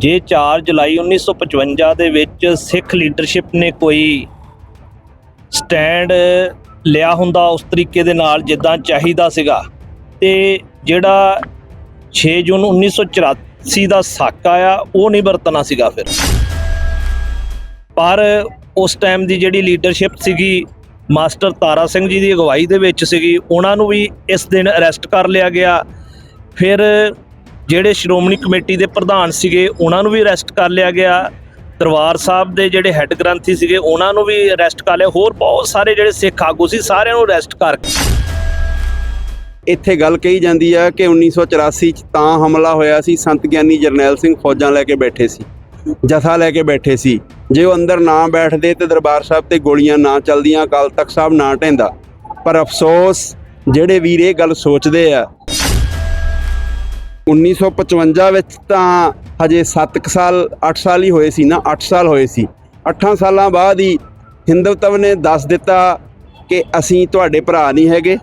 ਜੇ 4 ਜੁਲਾਈ 1955 ਦੇ ਵਿੱਚ ਸਿੱਖ ਲੀਡਰਸ਼ਿਪ ਨੇ ਕੋਈ ਸਟੈਂਡ ਲਿਆ ਹੁੰਦਾ ਉਸ ਤਰੀਕੇ ਦੇ ਨਾਲ ਜਿੱਦਾਂ ਚਾਹੀਦਾ ਸੀਗਾ, ਤੇ ਜਿਹੜਾ 6 ਜੂਨ 1984 ਦਾ ਸਾਕਾ ਆ ਉਹ ਨਹੀਂ ਵਰਤਣਾ ਸੀਗਾ ਫਿਰ। ਪਰ ਉਸ ਟਾਈਮ ਦੀ ਜਿਹੜੀ ਲੀਡਰਸ਼ਿਪ ਸੀਗੀ, ਮਾਸਟਰ ਤਾਰਾ ਸਿੰਘ ਜੀ ਦੀ ਅਗਵਾਈ ਦੇ ਵਿੱਚ ਸੀਗੀ, ਉਹਨਾਂ ਨੂੰ ਵੀ ਇਸ ਦਿਨ ਅਰੈਸਟ ਕਰ ਲਿਆ ਗਿਆ। ਫਿਰ ਜਿਹੜੇ ਸ਼੍ਰੋਮਣੀ ਕਮੇਟੀ ਦੇ ਪ੍ਰਧਾਨ ਸੀਗੇ, ਉਹਨਾਂ ਨੂੰ ਵੀ ਅਰੈਸਟ ਕਰ ਲਿਆ ਗਿਆ। ਦਰਬਾਰ ਸਾਹਿਬ ਦੇ ਜਿਹੜੇ ਹੈੱਡ ਗ੍ਰੰਥੀ ਸੀਗੇ, ਉਹਨਾਂ ਨੂੰ ਵੀ ਅਰੈਸਟ ਕਰ ਲਿਆ। ਹੋਰ ਬਹੁਤ ਸਾਰੇ ਜਿਹੜੇ ਸਿੱਖ ਆਗੂ ਸੀ, ਸਾਰਿਆਂ ਨੂੰ ਅਰੈਸਟ ਕਰ ਇੱਥੇ ਗੱਲ ਕਹੀ ਜਾਂਦੀ ਆ ਕਿ 1984 ਚ ਤਾਂ ਹਮਲਾ ਹੋਇਆ ਸੀ, ਸੰਤ ਗਿਆਨੀ ਜਰਨੈਲ ਸਿੰਘ ਫੌਜਾਂ ਲੈ ਕੇ ਬੈਠੇ ਸੀ, ਜਥਾ ਲੈ ਕੇ ਬੈਠੇ ਸੀ। ਜੇ ਉਹ ਅੰਦਰ ਨਾ ਬੈਠਦੇ ਤੇ ਦਰਬਾਰ ਸਾਹਿਬ ਤੇ ਗੋਲੀਆਂ ਨਾ ਚੱਲਦੀਆਂ, ਅਕਾਲ ਤਖਤ ਸਾਹਿਬ ਨਾ ਢਹਿੰਦਾ। ਪਰ ਅਫਸੋਸ, ਜਿਹੜੇ ਵੀਰ ਇਹ ਗੱਲ ਸੋਚਦੇ ਆ 1955 ਵਿੱਚ ਤਾਂ ਹਜੇ 7 ਸਾਲ 8 ਸਾਲ ਹੀ ਹੋਏ ਸੀ ਨਾ 8 ਸਾਲ ਹੋਏ ਸੀ। 8 ਸਾਲਾਂ ਬਾਅਦ ਹੀ ਹਿੰਦੂਤਵ ਨੇ ਦੱਸ ਦਿੱਤਾ ਕਿ ਅਸੀਂ ਤੁਹਾਡੇ ਭਰਾ ਨਹੀਂ ਹੈਗੇ।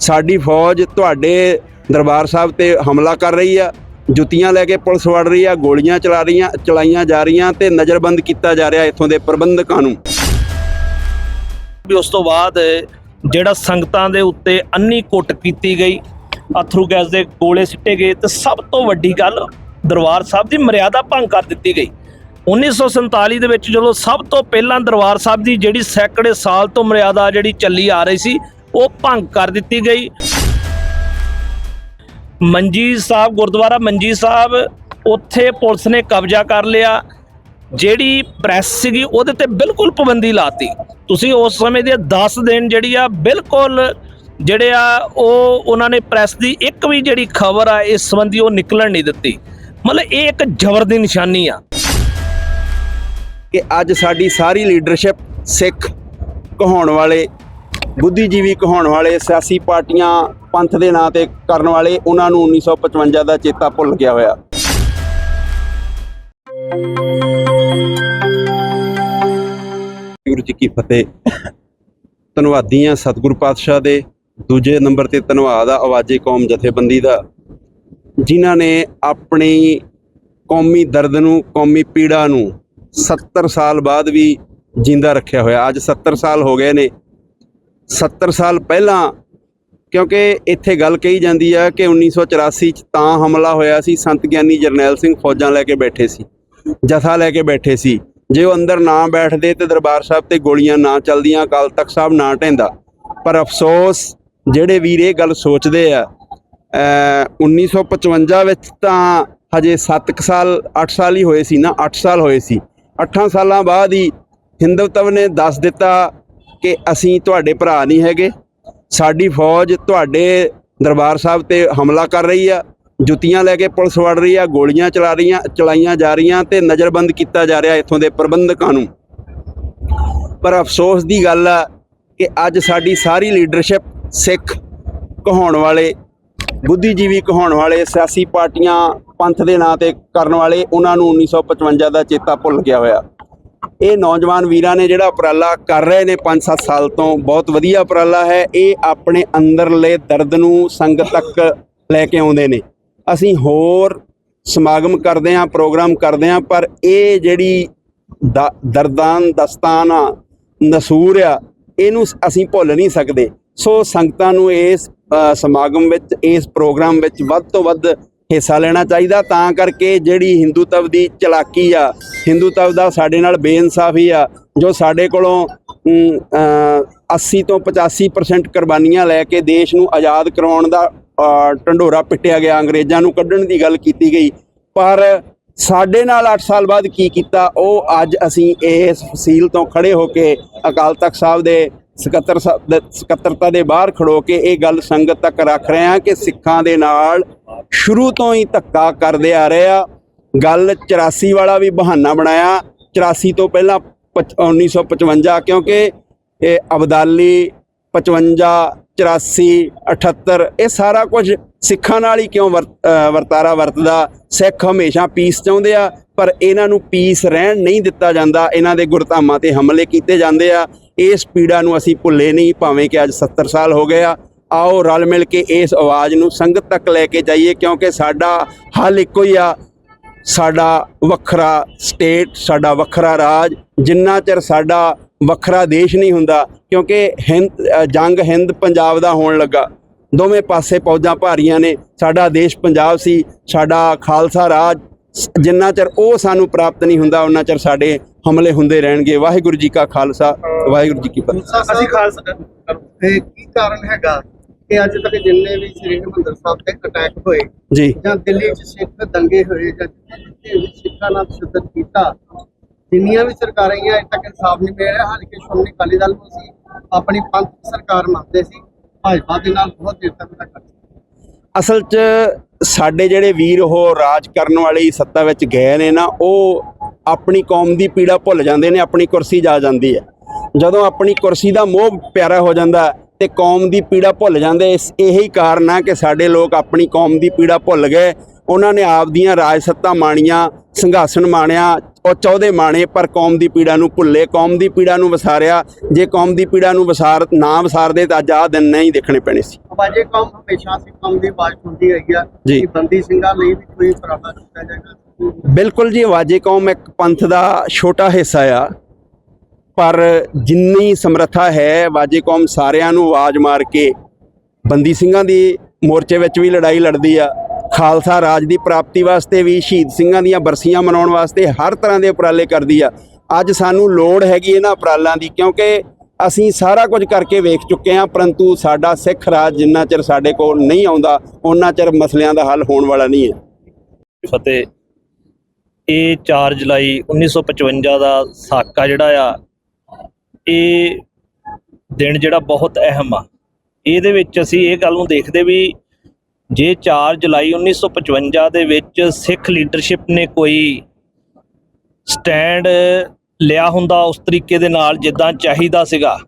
ਸਾਡੀ ਫੌਜ ਤੁਹਾਡੇ ਦਰਬਾਰ ਸਾਹਿਬ ਤੇ ਹਮਲਾ ਕਰ ਰਹੀ ਆ। ਜੁੱਤੀਆਂ ਲੈ ਕੇ ਪੁਲਿਸ ਵੜ ਰਹੀ ਆ, ਗੋਲੀਆਂ ਚਲਾ ਰਹੀਆਂ, ਚਲਾਈਆਂ ਜਾ ਰਹੀਆਂ ਤੇ ਨਜ਼ਰਬੰਦ ਕੀਤਾ ਜਾ ਰਿਹਾ ਇੱਥੋਂ ਦੇ ਪ੍ਰਬੰਧਕਾਂ ਨੂੰ। ਵੀ ਉਸ ਤੋਂ ਬਾਅਦ ਜਿਹੜਾ ਸੰਗਤਾਂ ਦੇ ਉੱਤੇ ਅੰਨੀ ਕੁੱਟ ਕੀਤੀ ਗਈ ਅਥਰੂ ਗੈਸ ਦੇ ਗੋਲੇ ਸਿੱਟੇ ਗਏ ਤੇ ਸਭ ਤੋਂ ਵੱਡੀ ਗੱਲ ਦਰਬਾਰ ਸਾਹਿਬ ਦੀ ਮਰਿਆਦਾ ਭੰਗ ਕਰ ਦਿੱਤੀ ਗਈ। 1947 ਦੇ ਵਿੱਚ ਜਦੋਂ ਸਭ ਤੋਂ ਪਹਿਲਾਂ ਦਰਬਾਰ ਸਾਹਿਬ ਦੀ ਜਿਹੜੀ ਸੈਂਕੜੇ ਸਾਲ ਤੋਂ ਮਰਿਆਦਾ ਜਿਹੜੀ ਚੱਲੀ ਆ ਰਹੀ ਸੀ, ਉਹ ਭੰਗ ਕਰ ਦਿੱਤੀ ਗਈ। ਮੰਜੀ ਸਾਹਿਬ, ਗੁਰਦੁਆਰਾ ਮੰਜੀ ਸਾਹਿਬ, ਉੱਥੇ ਪੁਲਿਸ ਨੇ ਕਬਜ਼ਾ ਕਰ ਲਿਆ। ਜਿਹੜੀ ਪ੍ਰੈਸ ਸੀਗੀ, ਉਹਦੇ ਤੇ ਬਿਲਕੁਲ ਪਾਬੰਦੀ ਲਾਤੀ। ਤੁਸੀਂ ਉਸ ਸਮੇਂ ਦੇ 10 ਦਿਨ ਜਿਹੜੀ ਆ, ਬਿਲਕੁਲ ਜਿਹੜੇ ਆ, ਉਹ ਉਹਨਾਂ ਨੇ ਪ੍ਰੈਸ ਦੀ ਇੱਕ ਵੀ ਜਿਹੜੀ ਖਬਰ ਆ, ਇਸ ਸੰਬੰਧੀ ਉਹ ਨਿਕਲਣ ਨਹੀਂ ਦਿੱਤੀ। ਮਤਲਬ ਇਹ ਇੱਕ ਜ਼ਬਰ ਦੀ ਨਿਸ਼ਾਨੀ ਆ। ਕਿ ਅੱਜ ਸਾਡੀ ਸਾਰੀ ਲੀਡਰਸ਼ਿਪ ਸਿੱਖ ਕਹਾਉਣ ਵਾਲੇ, ਬੁੱਧੀਜੀਵੀ ਕਹਾਉਣ ਵਾਲੇ, ਸਿਆਸੀ ਪਾਰਟੀਆਂ ਪੰਥ ਦੇ ਨਾਂ ਤੇ ਕਰਨ ਵਾਲੇ, ਉਹਨਾਂ ਨੂੰ 1955 ਦਾ ਚੇਤਾ ਭੁੱਲ ਗਿਆ ਹੋਇਆ। ਗੁਰੂ ਜੀ ਕੀ ਫਤਿਹ। ਧੰਨਵਾਦੀ ਹਾਂ ਸਤਿਗੁਰੂ ਪਾਤਸ਼ਾਹ ਦੇ ਦੂਜੇ ਨੰਬਰ ਤੇ ਧੰਨਵਾਦ ਆ ਆਵਾਜ਼ੇ ਕੌਮ ਜਥੇਬੰਦੀ ਦਾ, ਜਿਨ੍ਹਾਂ ਨੇ ਆਪਣੀ ਕੌਮੀ ਦਰਦ ਨੂੰ, ਕੌਮੀ ਪੀੜਾ ਨੂੰ 70 ਸਾਲ ਬਾਅਦ ਵੀ ਜਿੰਦਾ ਰੱਖਿਆ ਹੋਇਆ। ਅੱਜ 70 ਸਾਲ ਹੋ ਗਏ ਨੇ। 70 ਸਾਲ ਪਹਿਲਾਂ, ਕਿਉਂਕਿ ਇੱਥੇ ਗੱਲ ਕਹੀ ਜਾਂਦੀ ਆ ਕਿ 1984 ਚ ਤਾਂ ਹਮਲਾ ਹੋਇਆ ਸੀ, ਸੰਤ ਗਿਆਨੀ ਜਰਨੈਲ ਸਿੰਘ ਫੌਜਾਂ ਲੈ ਕੇ ਬੈਠੇ ਸੀ, ਜਥਾ ਲੈ ਕੇ ਬੈਠੇ ਸੀ। ਜੇ ਉਹ ਅੰਦਰ ਨਾ ਬੈਠਦੇ ਤੇ ਦਰਬਾਰ ਸਾਹਿਬ ਤੇ ਗੋਲੀਆਂ ਨਾ ਚੱਲਦੀਆਂ, ਅਕਾਲ ਤਖਤ ਸਾਹਿਬ ਨਾ ਢਹਿੰਦਾ। ਪਰ ਅਫਸੋਸ ਜਿਹੜੇ ਵੀਰ ਇਹ ਗੱਲ ਸੋਚਦੇ ਆ ਅ 1955 ਵਿੱਚ ਤਾਂ ਹਜੇ 7 ਸਾਲ 8 ਸਾਲ ਹੀ ਹੋਏ ਸੀ ਨਾ 8 ਸਾਲ ਹੋਏ ਸੀ। 8 ਸਾਲਾਂ ਬਾਅਦ ਹੀ ਹਿੰਦੂਤਵ ਨੇ ਦੱਸ ਦਿੱਤਾ ਕਿ ਅਸੀਂ ਤੁਹਾਡੇ ਭਰਾ ਨਹੀਂ ਹੈਗੇ। ਸਾਡੀ ਫੌਜ ਤੁਹਾਡੇ ਦਰਬਾਰ ਸਾਹਿਬ ਤੇ ਹਮਲਾ ਕਰ ਰਹੀ ਆ, ਜੁੱਤੀਆਂ ਲੈ ਕੇ ਪੁਲਿਸ ਵੜ ਰਹੀ ਆ, ਗੋਲੀਆਂ ਚਲਾ ਰਹੀਆਂ, ਚਲਾਈਆਂ ਜਾ ਰਹੀਆਂ ਤੇ ਨਜ਼ਰਬੰਦ ਕੀਤਾ ਜਾ ਰਿਹਾ ਇੱਥੋਂ ਦੇ ਪ੍ਰਬੰਧਕਾਂ ਨੂੰ। ਪਰ ਅਫਸੋਸ ਦੀ ਗੱਲ ਆ ਕਿ ਅੱਜ ਸਾਡੀ ਸਾਰੀ ਲੀਡਰਸ਼ਿਪ ਸਿੱਖ ਕਹਾਉਣ ਵਾਲੇ, ਬੁੱਧੀਜੀਵੀ ਕਹਾਉਣ ਵਾਲੇ, ਸਿਆਸੀ ਪਾਰਟੀਆਂ ਪੰਥ ਦੇ ਨਾਂ ਤੇ ਕਰਨ ਵਾਲੇ, ਉਹਨਾਂ ਨੂੰ 1955 ਦਾ ਚੇਤਾ ਭੁੱਲ ਗਿਆ ਹੋਇਆ। ਇਹ ਨੌਜਵਾਨ ਵੀਰਾਂ ਨੇ ਜਿਹੜਾ ਉਪਰਾਲਾ ਕਰ ਰਹੇ ਨੇ 5-7 ਸਾਲ ਤੋਂ, ਬਹੁਤ ਵਧੀਆ ਉਪਰਾਲਾ ਹੈ। ਇਹ ਆਪਣੇ ਅੰਦਰਲੇ ਦਰਦ ਨੂੰ ਸੰਗਤ ਤੱਕ ਲੈ ਕੇ ਆਉਂਦੇ ਨੇ। ਅਸੀਂ ਹੋਰ ਸਮਾਗਮ ਕਰਦੇ ਹਾਂ, ਪ੍ਰੋਗਰਾਮ ਕਰਦੇ ਹਾਂ, ਪਰ ਇਹ ਜਿਹੜੀ ਦ- ਦਰਦਾਨ ਦਸਤਾਨ ਆ ਨਸੂਰ ਆ, ਇਹਨੂੰ ਅਸੀਂ ਭੁੱਲ ਨਹੀਂ ਸਕਦੇ। ਸੋ ਸੰਗਤਾਂ ਨੂੰ ਇਸ ਸਮਾਗਮ ਵਿੱਚ ਇਸ ਪ੍ਰੋਗਰਾਮ ਵਿੱਚ ਵੱਧ ਤੋਂ ਵੱਧ ਹਿੱਸਾ ਲੈਣਾ ਚਾਹੀਦਾ ਤਾਂ ਕਰਕੇ ਜਿਹੜੀ ਹਿੰਦੂਤਵ ਦੀ ਚਲਾਕੀ ਆ ਹਿੰਦੂਤਵ ਦਾ ਸਾਡੇ ਨਾਲ ਬੇਇਨਸਾਫੀ ਆ ਜੋ ਸਾਡੇ ਕੋਲੋਂ ਅਮ, 80 ਤੋਂ 85% ਕੁਰਬਾਨੀਆਂ ਲੈ ਕੇ ਦੇਸ਼ ਨੂੰ ਆਜ਼ਾਦ ਕਰਵਾਉਣ ਦਾ ਢੰਡੋਰਾ ਪਿੱਟਿਆ ਗਿਆ ਅੰਗਰੇਜ਼ਾਂ ਨੂੰ ਕੱਢਣ ਦੀ ਗੱਲ ਕੀਤੀ ਗਈ। ਪਰ ਸਾਡੇ ਨਾਲ 8 ਸਾਲ ਬਾਅਦ ਕੀ ਕੀਤਾ ਉਹ ਅੱਜ ਅਸੀਂ ਇਸ ਫਸੀਲ ਤੋਂ ਖੜੇ ਹੋ ਕੇ ਅਕਾਲ ਤਖਤ ਸਾਹਿਬ ਦੇ ਸਕੱਤਰ ਸਾਹਿਬ ਸਕੱਤਰਤਾ ਦੇ ਬਾਹਰ ਖੜੋ ਕੇ ਇਹ ਗੱਲ ਸੰਗਤ ਤੱਕ ਰੱਖ ਰਹੇ ਹਾਂ ਕਿ ਸਿੱਖਾਂ ਦੇ ਨਾਲ ਸ਼ੁਰੂ ਤੋਂ ਹੀ ਧੱਕਾ ਕਰਦੇ ਆ ਰਹੇ ਆ। ਗੱਲ 84 ਵਾਲਾ ਵੀ ਬਹਾਨਾ ਬਣਾਇਆ। 84 ਤੋਂ ਪਹਿਲਾਂ ਪਚ- 1955 ਕਿਉਂਕਿ ਇਹ ਅਬਦਾਲੀ 55 84 78 ਇਹ ਸਾਰਾ ਕੁਝ ਸਿੱਖਾਂ ਨਾਲ ਹੀ ਕਿਉਂ ਵਰ- ਵਰਤਾਰਾ ਵਰਤਦਾ? ਸਿੱਖ ਹਮੇਸ਼ਾ ਪੀਸ ਚਾਹੁੰਦੇ ਆ, ਪਰ ਇਹਨਾਂ ਨੂੰ ਪੀਸ ਰਹਿਣ ਨਹੀਂ ਦਿੱਤਾ ਜਾਂਦਾ। ਇਹਨਾਂ ਦੇ ਗੁਰਧਾਮਾਂ ਤੇ ਹਮਲੇ ਕੀਤੇ ਜਾਂਦੇ ਆ। ਇਸ ਪੀੜਾ ਨੂੰ ਅਸੀਂ ਭੁੱਲੇ ਨਹੀਂ, ਭਾਵੇਂ ਕਿ ਅੱਜ 70 ਸਾਲ ਹੋ ਗਏ ਆ। ਆਓ ਰਲ ਮਿਲ ਕੇ ਇਸ ਆਵਾਜ਼ ਨੂੰ ਸੰਗਤ ਤੱਕ ਲੈ ਕੇ ਜਾਈਏ, ਕਿਉਂਕਿ ਸਾਡਾ ਹੱਲ ਇੱਕੋ ਹੀ ਆ। ਸਾਡਾ ਵੱਖਰਾ ਸਟੇਟ ਸਾਡਾ ਵੱਖਰਾ ਰਾਜ, ਜਿੰਨਾ ਚਿਰ ਸਾਡਾ ਵੱਖਰਾ ਦੇਸ਼ ਨਹੀਂ ਹੁੰਦਾ ਕਿਉਂਕਿ ਹਿੰਦ ਜੰਗ ਹਿੰਦ ਪੰਜਾਬ ਦਾ ਹੋਣ ਲੱਗਾ। ਦੋਵੇਂ ਪਾਸੇ ਫੌਜਾਂ ਭਾਰੀਆਂ ਨੇ ਸਾਡਾ ਦੇਸ਼ ਪੰਜਾਬ ਸੀ ਸਾਡਾ ਖਾਲਸਾ ਰਾਜ ਜਿੰਨਾ ਚਿਰ ਉਹ ਸਾਨੂੰ ਪ੍ਰਾਪਤ ਨਹੀਂ ਹੁੰਦਾ ਉਹਨਾਂ ਚਿਰ ਸਾਡੇ ਹਮਲੇ ਹੁੰਦੇ ਰਹਿਣਗੇ। ਵਾਹਿਗੁਰੂ ਜੀ ਕਾ ਖਾਲਸਾ ਵਾਹਿਗੁਰੂ ਜੀ ਕੀ ਫਤਿਹ। ਅਸੀਂ ਖਾਲਸਾ ਤੇ ਕੀ ਕਾਰਨ ਹੈਗਾ ਕਿ ਅੱਜ ਤੱਕ ਜਿੰਨੇ ਵੀ ਸ੍ਰੀ ਹਰਿਮੰਦਰ ਸਾਹਿਬ ਤੇ ਅਟੈਕ ਹੋਏ ਜੀ। ਜਾਂ ਦਿੱਲੀ 'ਚ ਸਿੱਖ ਦੰਗੇ ਹੋਏ ਜਾਂ ਜਿੱਥੇ ਵੀ ਸਿੱਖਾਂ ਨਾਲ ਤਸ਼ੱਦਦ ਕੀਤਾ ਜਿੰਨੀਆਂ ਵੀ ਸਰਕਾਰਾਂ ਆਈਆਂ ਅਜੇ ਤੱਕ ਇਨਸਾਫ ਨਹੀਂ ਮਿਲਿਆ ਹਾਲਾਂਕਿ ਸ਼੍ਰੋਮਣੀ ਅਕਾਲੀ ਦਲ ਨੂੰ ਅਸੀਂ ਆਪਣੀ ਪੰਥ ਸਰਕਾਰ ਮੰਨਦੇ ਸੀ। ਭਾਜਪਾ ਦੇ ਨਾਲ ਬਹੁਤ ਦੇਰ ਤੱਕ ਦਾ ਅਸਲ 'ਚ ਸਾਡੇ ਜਿਹੜੇ ਵੀਰ ਉਹ ਰਾਜ ਕਰਨ ਵਾਲੀ ਸੱਤਾ ਵਿੱਚ ਗਏ ਨੇ ਨਾ, ਉਹ ਆਪਣੀ ਕੌਮ ਦੀ ਪੀੜਾ ਭੁੱਲ ਜਾਂਦੇ ਨੇ, ਆਪਣੀ ਕੁਰਸੀ ਜਾ ਜਾਂਦੀ ਹੈ। ਜਦੋਂ ਆਪਣੀ ਕੁਰਸੀ ਦਾ ਮੋਹ ਪਿਆਰਾ ਹੋ ਜਾਂਦਾ ਤੇ ਕੌਮ ਦੀ ਪੀੜਾ ਭੁੱਲ ਜਾਂਦੇ, ਇਸ ਇਹੀ ਕਾਰਨ ਆ ਕਿ ਸਾਡੇ ਲੋਕ ਆਪਣੀ ਕੌਮ ਦੀ ਪੀੜਾ ਭੁੱਲ ਗਏ। ਉਹਨਾਂ ਨੇ ਆਪਦੀਆਂ ਰਾਜ ਸੱਤਾ ਮਾਣੀਆਂ ਸਿੰਘਾਸਨ ਮਾਣਿਆ ਉਹ ਚੌਦੇ ਮਾਣੇ ਪਰ ਕੌਮ ਦੀ ਪੀੜਾ ਨੂੰ ਭੁੱਲੇ। ਕੌਮ ਦੀ ਪੀੜਾ ਨੂੰ ਵਸਾਰਿਆ। ਜੇ ਕੌਮ ਦੀ ਪੀੜਾ ਨੂੰ ਵਸਾਰ ਨਾ ਵਸਾਰਦੇ ਤਾਂ ਅੱਜ ਆਹ ਦਿਨ ਨਹੀਂ ਦੇਖਣੇ ਪੈਣੇ ਸੀ। ਆਵਾਜ਼ੇ ਕੌਮ ਹਮੇਸ਼ਾ ਸਿੱਖ ਕੌਮ ਦੀ ਆਵਾਜ਼ ਹੁੰਦੀ ਰਹੀ ਆ। ਕਿ ਬੰਦੀ ਸਿੰਘਾਂ ਲਈ ਵੀ ਕੋਈ ਉਪਰਾਲਾ ਕੀਤਾ ਜਾਏਗਾ ਬਿਲਕੁਲ ਜੀ ਆਵਾਜ਼ੇ ਕੌਮ ਇੱਕ ਪੰਥ ਦਾ ਛੋਟਾ ਹਿੱਸਾ ਆ। ਪਰ ਜਿੰਨੀ ਸਮਰੱਥਾ ਹੈ ਆਵਾਜ਼ੇ ਕੌਮ ਸਾਰਿਆਂ ਨੂੰ ਆਵਾਜ਼ ਮਾਰ ਕੇ ਬੰਦੀ ਸਿੰਘਾਂ ਦੀ ਮੋਰਚੇ ਵਿੱਚ ਵੀ ਲੜਾਈ ਲੜਦੀ ਆ। ਖਾਲਸਾ ਰਾਜ ਦੀ ਪ੍ਰਾਪਤੀ ਵਾਸਤੇ ਵੀ ਸ਼ਹੀਦ ਸਿੰਘਾਂ ਦੀਆਂ ਬਰਸੀਆਂ ਮਨਾਉਣ ਵਾਸਤੇ ਹਰ ਤਰ੍ਹਾਂ ਦੇ ਉਪਰਾਲੇ ਕਰਦੀ ਆ। ਅੱਜ ਸਾਨੂੰ ਲੋੜ ਹੈਗੀ ਇਹਨਾਂ ਉਪਰਾਲਾਂ ਦੀ, ਕਿਉਂਕਿ ਅਸੀਂ ਸਾਰਾ ਕੁਝ ਕਰਕੇ ਵੇਖ ਚੁੱਕੇ ਹਾਂ, ਪਰੰਤੂ ਸਾਡਾ ਸਿੱਖ ਰਾਜ ਜਿੰਨਾ ਚਿਰ ਸਾਡੇ ਕੋਲ ਨਹੀਂ ਆਉਂਦਾ ਉਹਨਾਂ ਚਿਰ ਮਸਲਿਆਂ ਦਾ ਹੱਲ ਹੋਣ ਵਾਲਾ ਨਹੀਂ ਹੈ। ਫਤਿਹ। ਇਹ 4 ਜੁਲਾਈ 1955 ਦਾ ਸਾਕਾ ਜਿਹੜਾ ਆ, ਇਹ ਦਿਨ ਜਿਹੜਾ ਬਹੁਤ ਅਹਿਮ ਆ। ਇਹਦੇ ਵਿੱਚ ਅਸੀਂ ਇਹ ਗੱਲ ਨੂੰ ਦੇਖਦੇ ਵੀ ਜੇ 4 ਜੁਲਾਈ 1955 ਦੇ ਵਿੱਚ ਸਿੱਖ ਲੀਡਰਸ਼ਿਪ ਨੇ ਕੋਈ ਸਟੈਂਡ ਲਿਆ ਹੁੰਦਾ ਉਸ ਤਰੀਕੇ ਦੇ ਨਾਲ ਜਿੱਦਾਂ ਚਾਹੀਦਾ ਸੀਗਾ,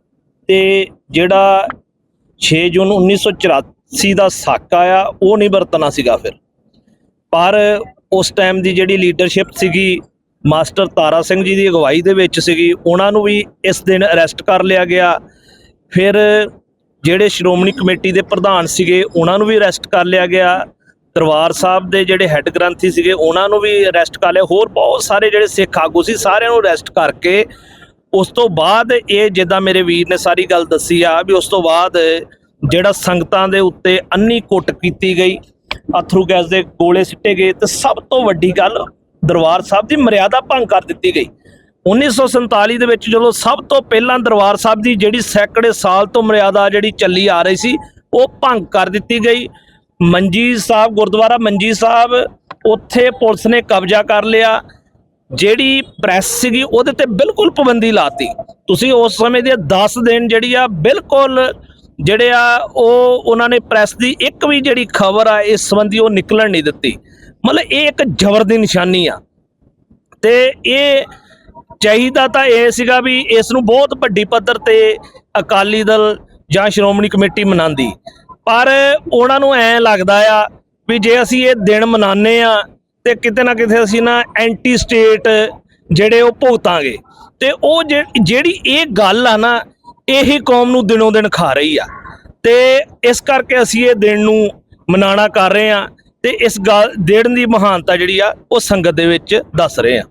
ਤੇ ਜਿਹੜਾ 6 ਜੂਨ 1984 ਦਾ ਸਾਕਾ ਆ ਉਹ ਨਹੀਂ ਵਰਤਣਾ ਸੀਗਾ ਫਿਰ। ਪਰ ਉਸ ਟਾਈਮ ਦੀ ਜਿਹੜੀ ਲੀਡਰਸ਼ਿਪ ਸੀਗੀ, ਮਾਸਟਰ ਤਾਰਾ ਸਿੰਘ ਜੀ ਦੀ ਅਗਵਾਈ ਦੇ ਵਿੱਚ ਸੀਗੀ, ਉਹਨਾਂ ਨੂੰ ਵੀ ਇਸ ਦਿਨ ਅਰੈਸਟ ਕਰ ਲਿਆ ਗਿਆ। ਫਿਰ ਜਿਹੜੇ ਸ਼੍ਰੋਮਣੀ ਕਮੇਟੀ ਦੇ ਪ੍ਰਧਾਨ ਸੀਗੇ, ਉਹਨਾਂ ਨੂੰ ਵੀ ਅਰੈਸਟ ਕਰ ਲਿਆ ਗਿਆ। ਦਰਬਾਰ ਸਾਹਿਬ ਦੇ ਜਿਹੜੇ ਹੈੱਡ ਗ੍ਰੰਥੀ ਸੀਗੇ, ਉਹਨਾਂ ਨੂੰ ਵੀ ਅਰੈਸਟ ਕਰ ਲਿਆ। ਹੋਰ ਬਹੁਤ ਸਾਰੇ ਜਿਹੜੇ ਸਿੱਖ ਆਗੂ ਸੀ, ਸਾਰਿਆਂ ਨੂੰ ਅਰੈਸਟ ਕਰਕੇ, ਉਸ ਤੋਂ ਬਾਅਦ ਇਹ ਜਿੱਦਾਂ ਮੇਰੇ ਵੀਰ ਨੇ ਸਾਰੀ ਗੱਲ ਦੱਸੀ ਆ, ਵੀ ਉਸ ਤੋਂ ਬਾਅਦ ਜਿਹੜਾ ਸੰਗਤਾਂ ਦੇ ਉੱਤੇ ਅੰਨੀ ਕੁੱਟ ਕੀਤੀ ਗਈ, ਅਥਰੂ ਗੈਸ ਦੇ ਗੋਲੇ ਸਿੱਟੇ ਗਏ, ਤੇ ਸਭ ਤੋਂ ਵੱਡੀ ਗੱਲ ਦਰਬਾਰ ਸਾਹਿਬ ਦੀ ਮਰਿਆਦਾ ਭੰਗ ਕਰ ਦਿੱਤੀ ਗਈ। 1947 ਦੇ ਵਿੱਚ ਜਦੋਂ ਸਭ ਤੋਂ ਪਹਿਲਾਂ ਦਰਬਾਰ ਸਾਹਿਬ ਦੀ ਜਿਹੜੀ ਸੈਂਕੜੇ ਸਾਲ ਤੋਂ ਮਰਿਆਦਾ ਜਿਹੜੀ ਚੱਲੀ ਆ ਰਹੀ ਸੀ, ਉਹ ਭੰਗ ਕਰ ਦਿੱਤੀ ਗਈ। ਮੰਜੀ ਸਾਹਿਬ, ਗੁਰਦੁਆਰਾ ਮੰਜੀ ਸਾਹਿਬ, ਉੱਥੇ ਪੁਲਿਸ ਨੇ ਕਬਜ਼ਾ ਕਰ ਲਿਆ। ਜਿਹੜੀ ਪ੍ਰੈਸ ਸੀਗੀ, ਉਹਦੇ ਤੇ ਬਿਲਕੁਲ ਪਾਬੰਦੀ ਲਾਤੀ। ਤੁਸੀਂ ਉਸ ਸਮੇਂ ਦੇ 10 ਦਿਨ ਜਿਹੜੀ ਆ, ਬਿਲਕੁਲ ਜਿਹੜੇ ਆ, ਉਹ ਉਹਨਾਂ ਨੇ ਪ੍ਰੈਸ ਦੀ ਇੱਕ ਵੀ ਜਿਹੜੀ ਖਬਰ ਆ, ਇਸ ਸੰਬੰਧੀ ਉਹ ਨਿਕਲਣ ਨਹੀਂ ਦਿੱਤੀ। ਮਤਲਬ ਇਹ ਇੱਕ ਜ਼ਬਰ ਦੀ ਨਿਸ਼ਾਨੀ ਆ। ਤੇ ਇਹ ਚਾਹੀਦਾ ਤਾਂ ਇਹ ਸੀਗਾ ਵੀ ਇਸ ਨੂੰ ਬਹੁਤ ਵੱਡੀ ਪੱਧਰ ਤੇ ਅਕਾਲੀ ਦਲ ਜਾਂ ਸ਼੍ਰੋਮਣੀ ਕਮੇਟੀ ਮਨਾਉਂਦੀ ਪਰ ਉਹਨਾਂ ਨੂੰ ਐ ਲੱਗਦਾ ਆ ਵੀ ਜੇ ਅਸੀਂ ਇਹ ਦਿਨ ਮਨਾਉਂਦੇ ਆ ਤੇ ਕਿਤੇ ਨਾ ਕਿਤੇ ਅਸੀਂ ਨਾ ਐਂਟੀ ਸਟੇਟ ਜਿਹੜੇ ਉਹ ਭੁਗਤਾਂਗੇ। ਤੇ ਉਹ ਜਿਹ- ਜਿਹੜੀ ਇਹ ਗੱਲ ਆ ਨਾ, ਇਹੀ ਕੌਮ ਨੂੰ ਦਿਨੋਂ ਦਿਨ ਖਾ ਰਹੀ ਆ। ਤੇ ਇਸ ਕਰਕੇ ਅਸੀਂ ਇਹ ਦਿਨ ਨੂੰ ਮਨਾਣਾ ਕਰ ਰਹੇ ਆ ਤੇ ਇਸ ਗੱਲ ਦਿਨ ਦੀ ਮਹਾਨਤਾ ਜਿਹੜੀ ਆ, ਉਹ ਸੰਗਤ ਦੇ ਵਿੱਚ ਦੱਸ ਰਹੇ ਆ